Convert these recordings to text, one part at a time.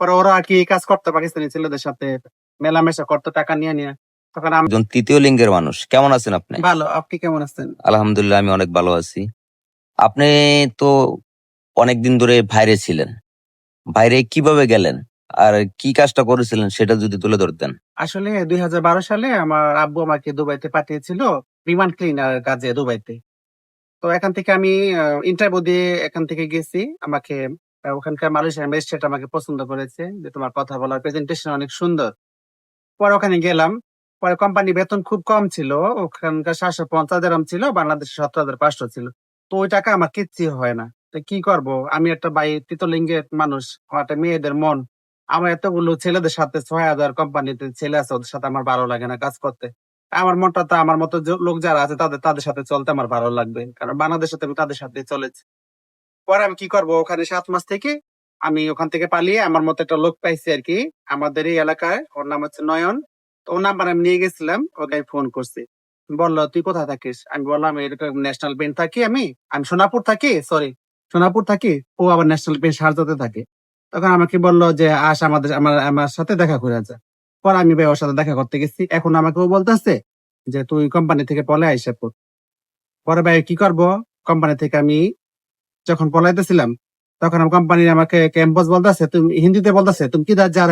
পরে ওরা আর কি এই কাজ করতো পাকিস্তানি ছেলেদের সাথে? মেলামেশা করতো টাকা নিয়ে নিয়ে। তখন আমি একজন তৃতীয় লিঙ্গের মানুষ। কেমন আছেন আপনি? ভালো আপনি কেমন আছেন? আলহামদুলিল্লাহ আমি অনেক ভালো আছি। আপনি তো অনেকদিন ধরে বাইরে ছিলেন। বাইরে কীভাবে গেলেন? আর কি কাজটা করেছিলেন সেটা যদি তুলে ধরতেন। আসলে দুই হাজার বারো সালে আমার আব্বু আমাকে দুবাইতে পাঠিয়েছিল বিমান ক্লিনার কাজে দুবাইতে। তো এখান থেকে আমি ইন্টারভিউ দিয়ে এখান থেকে গেছি। আমাকে ওখানকার মালয়েশিয়ার ম্যাজিস্ট্রেট আমাকে পছন্দ করেছে যে তোমার কথা বলার প্রেজেন্টেশন অনেক সুন্দর। পরে ওখানে গেলাম, পরে কোম্পানি বেতন খুব কম ছিল, ওখানকার সাতশো পঞ্চাশ গ্রাম ছিল, বাংলাদেশে সতেরো হাজার পাঁচশো ছিল। তো ওই টাকা আমার কিচ্ছু হয় না। তো কি করব? আমি একটা বাই তৃতীয়লিঙ্গের মানুষ, আমার একটা মেয়েদের মন। আমার এতগুলো ছেলেদের সাথে ছয় হাজার কোম্পানিতে ছেলে আছে, ওদের সাথে আমার ভালো লাগে না কাজ করতে। আমার মনটা তো আমার মতো লোক যারা আছে, তাদের তাদের সাথে চলতে আমার ভালো লাগবে। কারণ বাংলাদেশে তো আমি তাদের সাথে চলেছি। পরে আমি কি করব? ওখানে সাত মাস থেকে আমি ওখান থেকে পালিয়ে আমার মতো একটা লোক পাইছি আর কি। আমাদের এই এলাকায় ওর নাম হচ্ছে নয়ন। তো ওর নাম্বার আমি নিয়ে গেছিলাম, ওকে ফোন করছি। বলল, তুই কোথায় থাকিস? আমি বললাম এরকম ন্যাশনাল ব্যাংক থাকি আমি। আমি সোনাপুর থাকি সরি সোনাপুর থাকি, ও আবার ন্যাশনাল ব্যাংক সারজাতে থাকে। তখন আমাকে বলল যে, আস আমাদের, আমার আমার সাথে দেখা করে যা। পরে আমি ভাই ওর সাথে দেখা করতে গেছি। এখন আমাকে ও বলতেছে যে, তুই কোম্পানি থেকে পলে আইসা পর। পরে ভাই, কি করব? কোম্পানি থেকে আমি যখন পলাইতেছিলাম তখন আমার কোম্পানি আমাকে ক্যাম্পাস বলতেছে তুমি হিন্দিতে বলতেছে তুমি কি দাঁত যা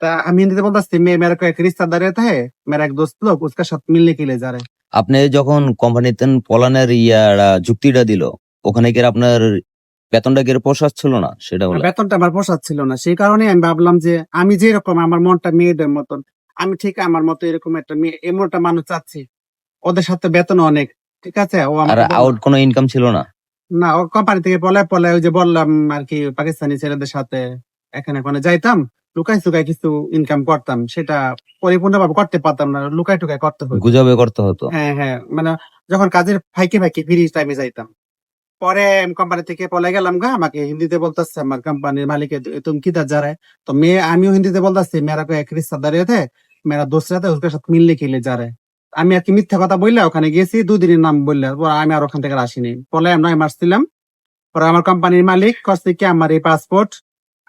তা আমি হিন্দিতে বলতেছি মে মেরে এক রিস্তা দাঁড়িয়ে থাকে মেরা এক দোস্ত লোক উসকা সাথ মিলনে কিলে যা আপনি যখন কোম্পানিতে পলানের ইয়ারা যুক্তিটা দিল ওখানে কি আপনার বেতনটা কি পোষাচ্ছিল ছিল না? সেটা বেতনটা আমার পোষাচ্ছিল ছিল না। সেই কারণে আমি ভাবলাম যে আমি যে রকম আমার মনটা মেয়েদের মতন আমি ঠিক আমার মতো এরকম একটা মেয়ে এমন একটা মানুষ চাচ্ছি। ওদের সাথে বেতন অনেক ঠিক আছে? ও আমার আউট কোনো ইনকাম ছিল না? না ও কোম্পানি থেকে পলায় পলায় ওই যে বললাম আর কি পাকিস্তানি ছেলেদের সাথে এখানে ওখানে যাইতাম লুকাই সুকাই কিছু ইনকাম করতাম সেটা পরিপূর্ণভাবে করতে পারতাম না লুকাই টুকাই করতে হতো গুজবে করতে হতো। হ্যাঁ হ্যাঁ মানে যখন কাজের ফাইকে ফাইকে ফ্রি টাইমে যাইতাম। পরে কোম্পানি থেকে পলে গেলাম গা আমাকে হিন্দিতে বলতেছে আমার কোম্পানির মালিক তুমি কি দার যারায়? তো মেয়ে আমিও হিন্দিতে বলতেছি মেয়েরা কো রিস্তা দাঁড়িয়ে মেয়েরা দোসরা তে উসকে সাথে মিললে খেলে যারায়। আমি আর কি মিথ্যা কথা বললে ওখানে গেছি, দুদিনের নাম বললে। আমি আর ওখান থেকে আসিনি। পরে আমি নয় মাস ছিলাম। পরে আমার কোম্পানির মালিক করছে কি আমার এই পাসপোর্ট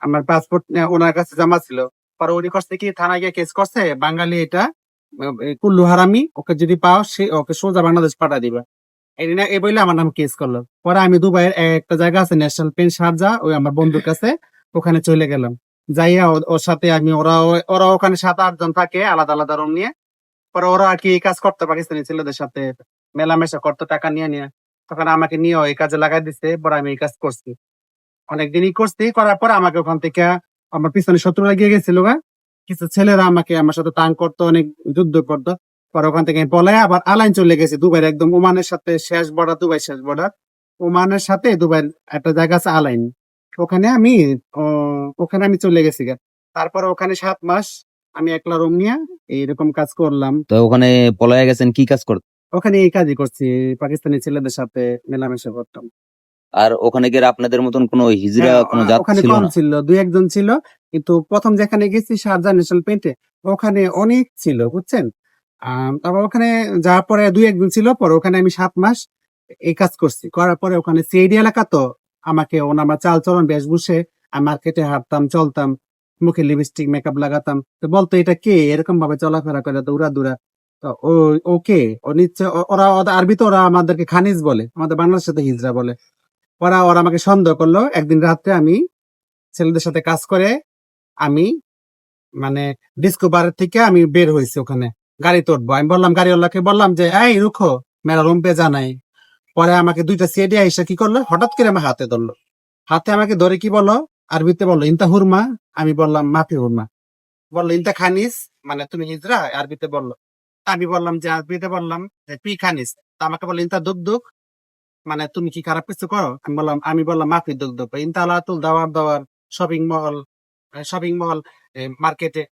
আমার পাসপোর্ট ওনার কাছে জমা ছিল। পরে উনি করছে কি থানায় গিয়ে কেস করছে, বাঙালি এটা কুল্লু হারামি, ওকে যদি পাও সে ওকে সোজা বাংলাদেশ পাঠা দিবা। এই না এই বলে আমার নাম কেস করল। পরে আমি দুবাইয়ের একটা জায়গা আছে ন্যাশনাল পেন শারজা ওই আমার বন্ধুর কাছে, ওখানে চলে গেলাম। যাইয়া ওর সাথে আমি ওরা ওরা ওখানে সাত আট জন থাকে, আলাদা আলাদা রুম নিয়ে। পরে ওরা আর কি এই কাজ করতো পাকিস্তানি ছেলেদের সাথে। মেলামেশা করতো, টাকা নিয়ে নিয়ে। তখন আমাকে নিয়ে ওই কাজে লাগাই দিছে, পরে আমি এই কাজ করছি। অনেকদিনই করছি, করার পর আমাকে ওখান থেকে আমার পিছনে শত্রুরা গিয়ে গেছিল গা কিছু ছেলেরা আমাকে আমার সাথে টাং করতো, অনেক যুদ্ধ করতো। পরে ওখান থেকে পলাই আবার আলাইন চলে গেছে দুবাইয়ের একদম ওমানের সাথে শেষ বর্ডার দুবাই শেষ বর্ডার ওমানের সাথে দুবাইয়ের একটা জায়গা আছে আলাইন। ওখানে আমি ওখানে আমি চলে গেছি তারপরে ওখানে সাত মাস আমি একলা রুম নিয়ে এইরকম কাজ করলাম। তো ওখানে পলায় গেছেন কি কাজ করতে ওখানে এই কাজই করছি পাকিস্তানি ছেলেদের সাথে মেলামেশা করতাম। আর ওখানে গিয়ে আপনাদের মতন কোনো হিজরা হ্যাঁ, কোনো জাত ওখানে ছিল কম না? ছিল দুই একজন ছিল। কিন্তু প্রথম যেখানে গেছি শারজা ন্যাশনাল পেন্টে ওখানে অনেক ছিল বুঝছেন? আম, তারপর ওখানে যাওয়ার পরে দুই একজন ছিল পরে ওখানে আমি সাত মাস এই কাজ করছি। করার পরে ওখানে সিআইডি এলাকা তো আমাকে ওনার চাল চলন বেশ বসে আমি মার্কেটে হাঁটতাম চলতাম। মুখে লিপস্টিক মেকআপ লাগাতাম। তো বলতো, এটা কে? এরকম ভাবে চলাফেরা করে, দৌড়া দৌড়া। ওকে ও ওরা ওদের আরবিতে ওরা আমাদেরকে খানিজ বলে, আমাদের বাংলার সাথে হিজরা বলে। ওরা ওরা আমাকে সন্দেহ করল, একদিন রাত্রে আমি ছেলেদের সাথে কাজ করে আমি মানে ডিস্কো থেকে আমি বের হয়েছি ওখানে, গাড়ি তুলবো আমি বললাম, গাড়িওয়ালাকে বললাম যে, এই, রুখো মেরা রুম পে জানাই পরে আমাকে দুইটা সিএডি আইসা কি করল? হঠাৎ করে আমার হাতে ধরলো। হাতে আমাকে ধরে কি বলো আরবিতে বলল, ইনতা হুরমা? আমি বললাম, মাফি হুরমা। বলল, ইনতা খানিস? মানে তুমি হিজরা আরবিতে বলল। আমি বললাম, যে আরবিতে বললাম, যে তুই খানিস। তা আমাকে বলল, ইনতা দুক দুক মানে তুমি কি খারাপ কিছু করো? আমি বললাম আমি বললাম, মাফি দুক দুক ইনতা আলাতুল দাওয়ার দাওয়ার শপিং মল শপিং মল মার্কেটে।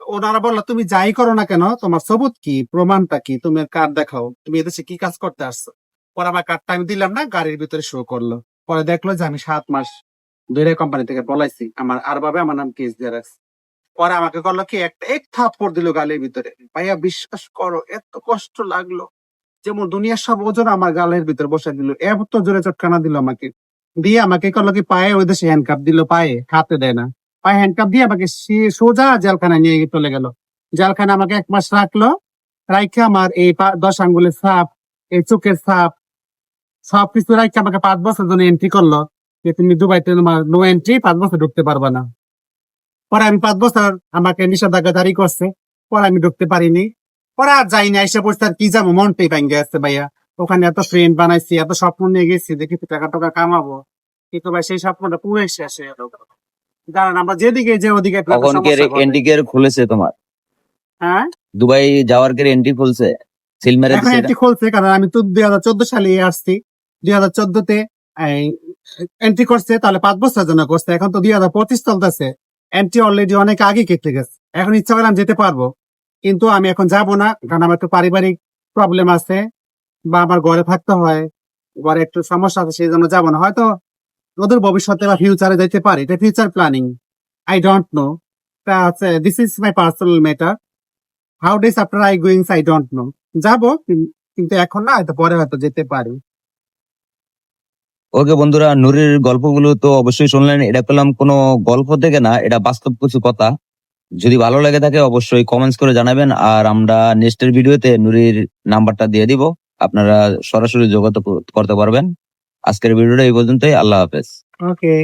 ওনারা বলল, তুমি যাই করো না কেন? তোমার সবুত কি? প্রমাণটা কি? তুমি কার্ড দেখাও। তুমি এদেশে কি কাজ করতে আসছো? পরে আমার কার্ডটা আমি দিলাম না, গাড়ির ভিতরে শো করল। পরে দেখল যে আমি সাত মাস দুইটা কোম্পানি থেকে বলাইছি আমার আর ভাবে আমার নাম কেস দিয়ে রাখছে পরে আমাকে করল কি একটা এক থাপ্পড় দিল গালের ভিতরে। ভাইয়া, বিশ্বাস করো, এত কষ্ট লাগল। যেমন দুনিয়ার সব ওজন আমার গালের ভিতরে বসে দিল। এত জোরে চটকানা দিল আমাকে। দিয়ে আমাকে করল কি, পায়ে ওই দেশে হ্যান্ড কাপ দিল, পায়ে, হাতে দেয় না। পায়ে হ্যান্ডকাপ দিয়ে আমাকে সোজা জেলখানায় নিয়ে চলে গেল। জেলখানা আমাকে এক মাস রাখল। রাইখে আমার এই দশ আঙ্গুলের সাপ এই চোখের সাপ সব কিছু রাইখে আমাকে পাঁচ বছর জন্য এন্ট্রি করল। যে তুমি দুবাইতে তোমার নো এন্ট্রি পাঁচ বছর ঢুকতে পারবে না। পরে আমি পাঁচ বছর আমাকে নিষেধাজ্ঞা জারি করছে পরে আমি ঢুকতে পারিনি। পরে আর যাইনি এসে বসে আর কি যাব মনটাই ভাঙ্গে আসছে ভাইয়া। ওখানে এত ফ্রেন্ড বানাইছি এত স্বপ্ন নিয়ে গেছি যে কিছু টাকা টাকা কামাবো। কিন্তু ভাই সেই স্বপ্নটা পুরো শেষ হয়ে গেল। দাঁড়ান আমরা যেদিকে যে ওদিকে কখন কে এন্ট্রি কেয়ার খুলেছে তোমার? হ্যাঁ? দুবাই যাওয়ার কে এন্ট্রি খুলছে? সিল মেরে এন্ট্রি খুলছে কারণ আমি তো দুই হাজার চোদ্দ সালে আসছি। দুই হাজার চোদ্দতে এন্ট্রি করছে, তাহলে পাঁচ বছর জন্য করছে। এখন তো দুই হাজার পঁচিশ চলতেছে। এন্ট্রি অলরেডি অনেক আগে কেটে গেছে। এখন ইচ্ছা করলাম যেতে পারব। কিন্তু আমি এখন যাব না, কারণ আমার একটু পারিবারিক প্রবলেম আছে বা আমার ঘরে থাকতে হয়, ঘরে একটু সমস্যা আছে, সেই জন্য যাব না। হয়তো ওদের ভবিষ্যতে বা ফিউচারে যেতে পারি। এটা future planning I don't know তা আছে this is my personal matter how days after I goings I don't know যাব কিন্তু এখন না, হয়তো পরে হয়তো যেতে পারি। ওকে বন্ধুরা, নুরির গল্পগুলো তো অবশ্যই শুনলেন। এটা পেলাম কোনো গল্প থেকে না, এটা বাস্তব কিছু কথা। যদি ভালো লাগে থাকে অবশ্যই কমেন্টস করে জানাবেন। আর আমরা নেক্সটের ভিডিওতে নুরির নাম্বারটা দিয়ে দিব। আপনারা সরাসরি যোগাযোগ করতে পারবেন। আজকের ভিডিওটা এই পর্যন্তই। আল্লাহ হাফেজ। ওকে